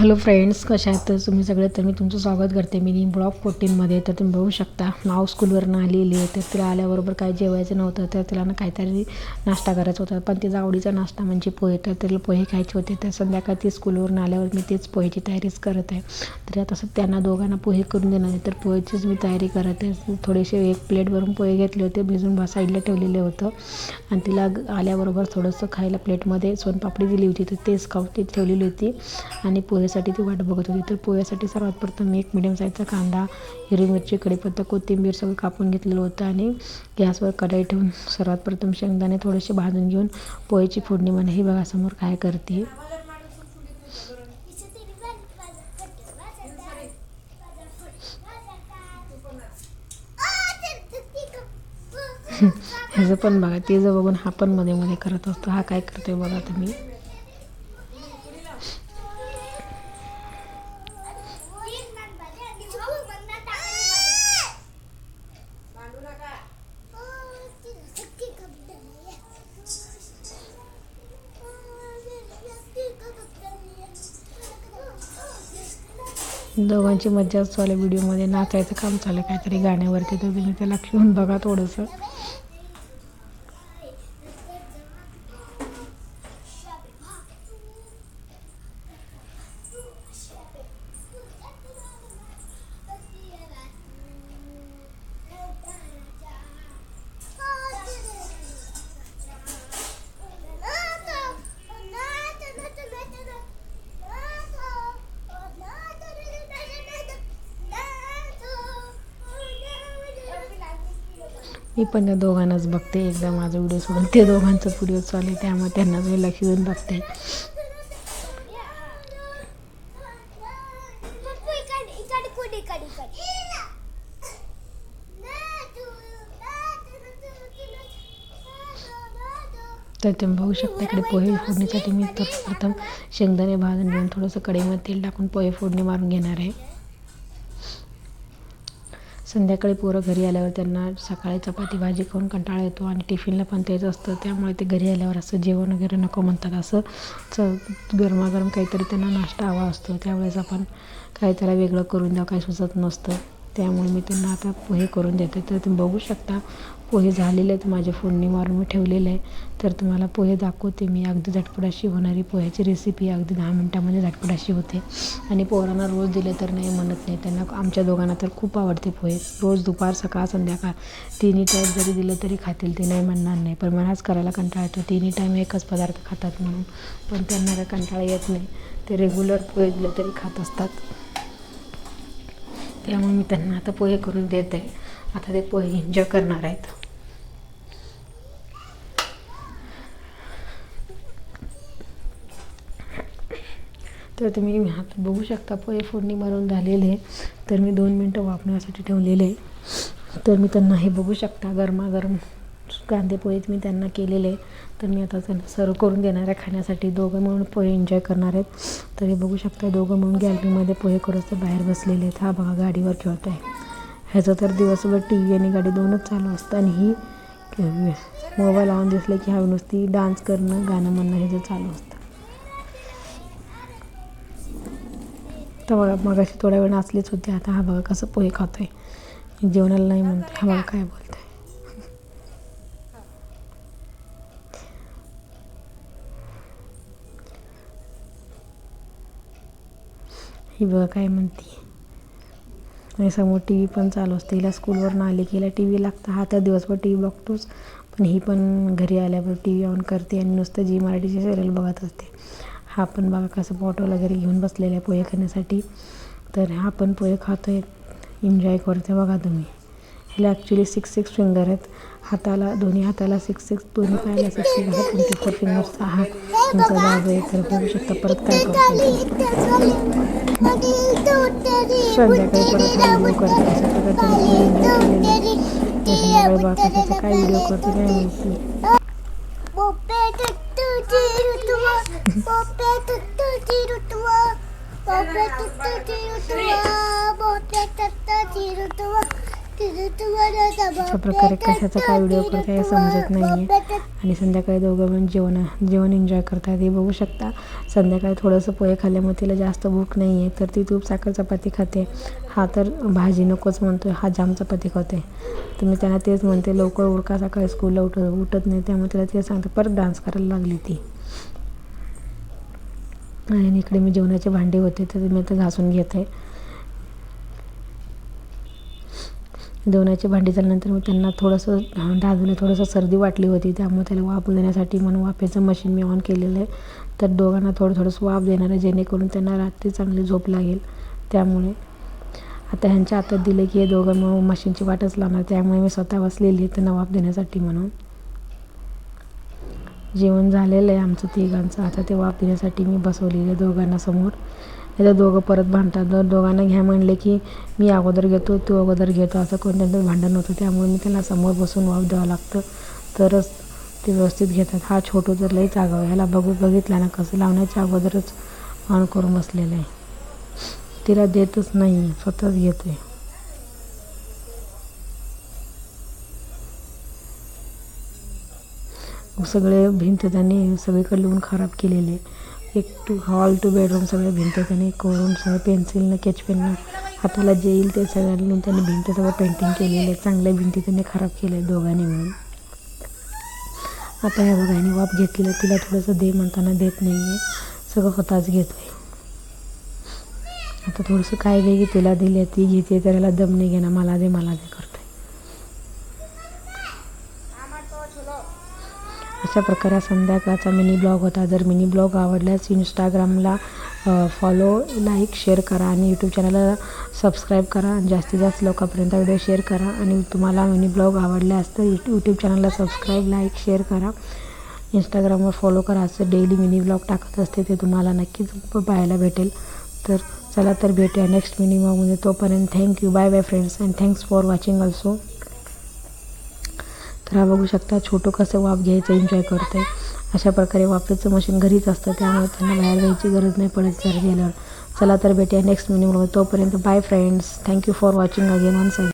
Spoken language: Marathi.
हॅलो फ्रेंड्स कशा आहेत? तर तुम्ही सगळे तर मी तुमचं स्वागत करते. मी ब्लॉग फोर्टीनमध्ये तर तुम्ही बघू शकता नाव स्कूलवरनं आलेली आहे. तर तिला आल्याबरोबर काय जेवायचं नव्हतं तर तिला ना काहीतरी नाश्ता करायचा होता. पण तिचा आवडीचा नाश्ता म्हणजे पोहे. तर तिला पोहे खायचे होते. तर संध्याकाळी ती स्कूलवरून आल्यावर मी तेच पोहेची तयारीच करत आहे. तर तसं त्यांना दोघांना पोहे करून देणार आहे. तर पोहेचीच मी तयारी करत आहे. थोडेसे एक प्लेटवरून पोहे घेतले होते. भिजून बा साईडला ठेवलेले होतं. आणि तिला आल्याबरोबर थोडंसं खायला प्लेटमध्ये सोनपापडी दिली होती. तर तेच खाऊ ती ठेवलेली होती. आणि पोहे पोह्यासाठी ती वाट बघत होती. तर पोह्यासाठी सर्वात प्रथम मी एक मिडियम साईजचा कांदा हिरवी मिरची कढीपत्ता कोथिंबीर सगळं कापून घेतलेलं होतं आणि गॅसवर कढई ठेवून सर्वात प्रथम शेंगदाणे थोडेसे भाजून घेऊन पोह्याची फोडणी म्हणा. हे बघा समोर काय करते. ह्याचं पण बघा तिचं बघून हा पण मध्ये मध्ये करत असतो. हा काय करतोय बघा तुम्ही. दोघांची मज्जा चालू आहे व्हिडिओमध्ये नाचायचं काम चालू आहे काहीतरी गाण्यावरती. तर तुम्ही त्याला घेऊन बघा थोडंसं. मी पण त्या दोघांनाच बघते. एकदा माझा व्हिडिओ सोडून ते दोघांचा व्हिडिओ चालू आहे त्यामुळे त्यांनाच मी लक्ष देऊन बघते. तर तुम्ही बघू शकता इकडे पोहे फोडणीसाठी मी तर प्रथम शेंगदाणे भाजून घेऊन थोडंसं कढईमध्ये तेल टाकून पोहे फोडणी मारून घेणार आहे. संध्याकाळी पोरं घरी आल्यावर त्यांना सकाळी चपाती भाजी खाऊन कंटाळा येतो आणि टिफिनला पण तेच असतं. त्यामुळे ते घरी आल्यावर असं जेवण वगैरे नको म्हणतात. असं च गरमागरम काहीतरी त्यांना नाश्ता हवा असतो. त्यावेळेस आपण काही त्याला वेगळं करून द्यावं काही सुचत नसतं. त्यामुळे मी त्यांना आता पोहे करून देते. तर तुम्ही बघू शकता पोहे झालेले आहेत माझ्या फोडणी मारून मी ठेवलेले आहे. तर तुम्हाला पोहे दाखवते मी. अगदी झटपट अशी होणारी पोह्याची रेसिपी अगदी दहा मिनटामध्ये झटपट अशी होते. आणि पोरांना रोज दिले तर नाही म्हणत नाही. त्यांना आमच्या दोघांना तर खूप आवडते पोहे. रोज दुपार सकाळ संध्याकाळ तिन्ही टाईम जरी दिलं तरी खातील. ते नाही म्हणणार नाही. पण मलाच करायला कंटाळा येतो. तिन्ही टाईम एकच पदार्थ खातात म्हणून. पण त्यांना काय कंटाळा येत नाही. ते रेग्युलर पोहे दिलं तरी खात असतात. त्यामुळे मी त्यांना आता पोहे करून देत. आहे आता ते पोहे एन्जॉय करणार आहेत. तर तुम्ही हात बघू शकता पोहे फोडणी मारून झालेले तर मी दोन मिनटं वापरण्यासाठी ठेवलेले आहे तर मी त्यांना हे बघू शकता गरमागरम कांदेपोहेत मी त्यांना केलेले. तर मी आता त्यांना सर्व करून देणार आहे खाण्यासाठी. दोघं मिळून पोहे एन्जॉय करणार आहेत. तर हे बघू शकता दोघं मिळून गॅलरीमध्ये पोहे करत बाहेर बसलेले आहेत. हा बघा गाडीवर खेळत आहे. ह्याचं तर दिवसभर टी व्ही आणि गाडी दोनच चालू असतं. आणि ही मोबाईल ऑन दिसले की हा नुसती डान्स करणं गाणं म्हणणं हे जे चालू असतं. तर बघा मग अशी थोड्या वेळ नाचलीच होती. आता हा बघा कसं पोहे खातो आहे जेवणाला नाही म्हणतो. हा बघा काय बोलतोय. ही बघ काय म्हणते. आणि समोर टी व्ही पण चालू असते. हिला स्कूलवरून आले की हिला टी व्ही लागतं. हा तर दिवसभर टी व्ही बघतोच. पण ही पण घरी आल्यावर टी व्ही ऑन करते आणि नुसतं जी मराठीची सिरियल बघत असते. हा पण बघा कसं बॉटल वगैरे घेऊन बसलेला आहे पोहे खाण्यासाठी. तर हा पण पोहे खातो आहे एन्जॉय करते बघा तुम्ही. हिला ॲक्च्युली सिक्स सिक्स फिंगर आहेत हाताला दोन्ही हाताला सिक्स सिक्स दोन्ही पायाला सिक्स सिक्स आहेत पण फोर फिंगरचा हा तुमचा दाब आहे तर बघू शकता परत काय करतो संध्याकाळी परत हा व्हिडिओ करतो असं काय व्हिडिओ करतो काय माहिती अशा प्रकारे कशाचा काय व्हिडिओ करताय हे समजत नाही आहे आणि संध्याकाळी दोघं पण जेवण जेवण एन्जॉय करतात हे बघू शकता. संध्याकाळी थोडंसं पोहे खाल्ल्यामुळे तिला जास्त भूक नाही आहे तर ती तूप साखर चपाती खाते. हा तर भाजी नकोच म्हणतो हा जाम चपाती खाते. तर मी त्यांना तेच म्हणते लवकर उडका सकाळी स्कूलला उठत उठत नाही. त्यामुळे तिला ते सांगते परत डान्स करायला लागली ती. आणि इकडे मी जेवणाचे भांडे होते तर मी आता घासून घेत. आहे जेवणाची भांडी झाल्यानंतर मग त्यांना थोडंसं दादूला थोडंसं सर्दी वाटली होती. त्यामुळे त्याला वाफ देण्यासाठी म्हणून वाफेचं मशीन मी ऑन केलेलं आहे. तर दोघांना थोडं थोडंसं वाफ देणार आहे जेणेकरून त्यांना रात्री चांगली झोप लागेल. त्यामुळे आता ह्यांच्या हातात दिलं की हे दोघं मग मशीनची वाटच लावणार. त्यामुळे मी स्वतः बसलेली आहे त्यांना वाफ देण्यासाठी म्हणून. जेवण झालेलं आहे आमचं तिघांचं. आता ते वाफ देण्यासाठी मी बसवलेलं आहे दोघांना समोर. तर दोघं परत भांडतात. जर दोघांना घ्या म्हणले की मी अगोदर घेतो तू अगोदर घेतो. असं कोणत्या भांडण होतं. त्यामुळे मी त्याला समोर बसून वाफ द्यावं लागतं. तरच ते व्यवस्थित घेतात. हा छोटू तर लईच आगाव ह्याला बघू बघितला ना कसं लावण्याच्या अगोदरच ऑन करून बसलेलं आहे. तिला देतच नाही. स्वतःच घेते सगळे भिंत त्यांनी सगळीकडे लिहून खराब केलेले. एक टू हॉल टू बेडरूम सगळं भिंत त्यांनी करून सगळं पेन्सिलनं स्केच पेननं हाताला जे येईल ते सगळ्यांना लिहून त्यांनी भिंत सगळं पेंटिंग केलेले चांगल्या भिंती त्यांनी खराब केल्या दोघांनी मिळून. आता ह्या दोघांनी वाप घेतलेलं तिला थोडंसं दे म्हणताना देत नाही आहे सगळं स्वतःच घेतो आहे आता थोडंसं काय वेगळी तिला दिली ती घेते तर याला दम नाही घेणार. मला दे मला दे करतो. अशा प्रकारे हा संध्याकाळचा मिनी ब्लॉग होता. जर मिनी ब्लॉग आवडल्यास इंस्टाग्रामला फॉलो लाईक शेअर करा आणि यूट्यूब चॅनलला सबस्क्राईब करा जास्तीत जास्त लोकांपर्यंत व्हिडिओ शेअर करा. आणि तुम्हाला मिनी ब्लॉग आवडल्यास तर यूट्यूब चॅनलला सबस्क्राईब लाईक शेअर करा. इंस्टाग्रामवर फॉलो करा. असं डेली मिनी ब्लॉग टाकत असते ते तुम्हाला नक्कीच पाहायला भेटेल. तर चला तर भेटूया नेक्स्ट मिनी ब्लॉगमध्ये. तोपर्यंत thank you bye bye friends and thanks for watching also तर हा बघू शकता छोटं कसं वाफ घ्यायचं एन्जॉय करतं आहे अशा प्रकारे वाफेचं मशीन घरीच असतं त्यामुळे त्यांना बाहेर जायची गरज नाही पडत जर गेल्यावर. चला तर भेटूया नेक्स्ट मिनिममध्ये तोपर्यंत bye friends thank you for watching again on side